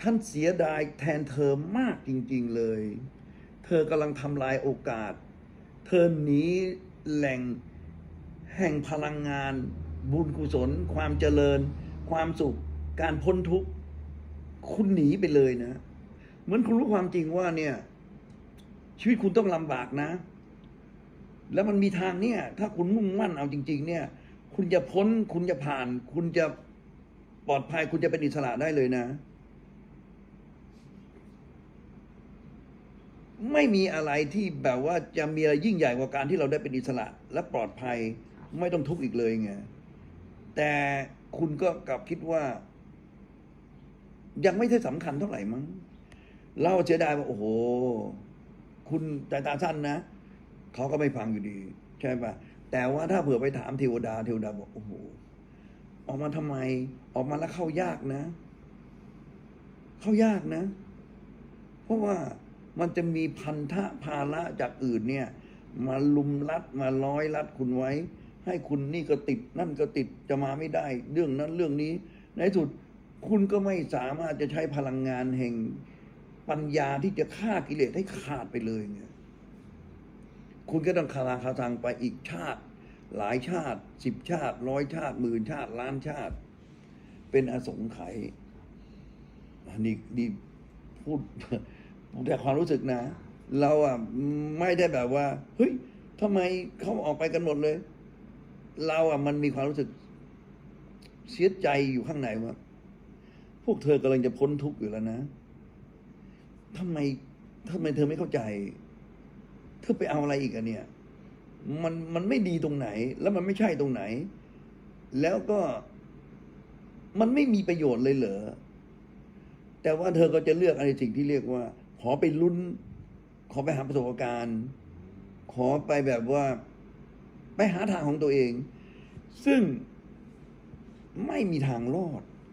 ท่านเสียดายแทนเธอมากจริง ๆเลย เธอกำลังทำลายโอกาส เธอหนีแหล่งแห่งพลังงาน บุญกุศล ความเจริญ ความสุข การพ้นทุกข์ คุณหนีไปเลยนะ เหมือนคุณรู้ความจริงว่าเนี่ย ชีวิตคุณต้องลำบากนะ แล้วมันมีทางเนี่ย ถ้าคุณมุ่งมั่นเอาจริง ๆ เนี่ย คุณจะพ้น คุณจะผ่าน คุณจะปลอดภัย คุณจะเป็นอิสระได้เลยนะ ไม่มีอะไรที่แบบว่าจะมีอะไรยิ่งใหญ่กว่าการที่เราได้เป็นอิสระ และปลอดภัยไม่ต้องทุกข์อีกเลยไงแต่คุณก็กลับคิดว่า ยังไม่ใช่สำคัญเท่าไหร่มั้งเราเสียดายว่าโอ้โห คุณแต่ตาสั้นนะเขาก็ไม่ฟังอยู่ดี ใช่ปะแต่ว่าถ้าเผื่อไปถามเทวดาเทวดาบอกโอ้โหออกมาทำไม ออกมาแล้วเข้ายากนะ เข้ายากนะ เพราะว่า มันจะมีพันธะภาระจากอื่นเนี่ย มาลุมรัดมาร้อยรัดคุณไว้ ให้คุณนี่ก็ติดนั่นก็ติดจะมาไม่ได้ เรื่องนั้นเรื่องนี้ ในที่สุดคุณก็ไม่สามารถจะใช้พลังงานแห่งปัญญาที่จะฆ่ากิเลสให้ขาดไปเลยไงคุณก็ต้องคาราคาซังไปอีกชาติ หลายชาติสิบชาติร้อยชาติหมื่นชาติล้านชาติ เป็นอสงไขยอันนี้นี่พูด แต่ความรู้สึกนะ เราอะไม่ได้แบบว่าเฮ้ยทำไมเขาออกไปกันหมดเลย เราอะมันมีความรู้สึกเสียใจอยู่ข้างในว่าพวกเธอกำลังจะพ้นทุกข์อยู่แล้วนะทำไมทำไมเธอไม่เข้าใจ เธอไปเอาอะไรอีกอะเนี่ย มันมันไม่ดีตรงไหน แล้วมันไม่ใช่ตรงไหน แล้วก็มันไม่มีประโยชน์เลยเหรอแต่ว่าเธอก็จะเลือกอะไรสิ่งที่เรียกว่า ขอไปลุ้น ขอไปหาประสบการณ์ ขอไปแบบว่า ไปหาทางของตัวเอง ซึ่งไม่มีทางรอด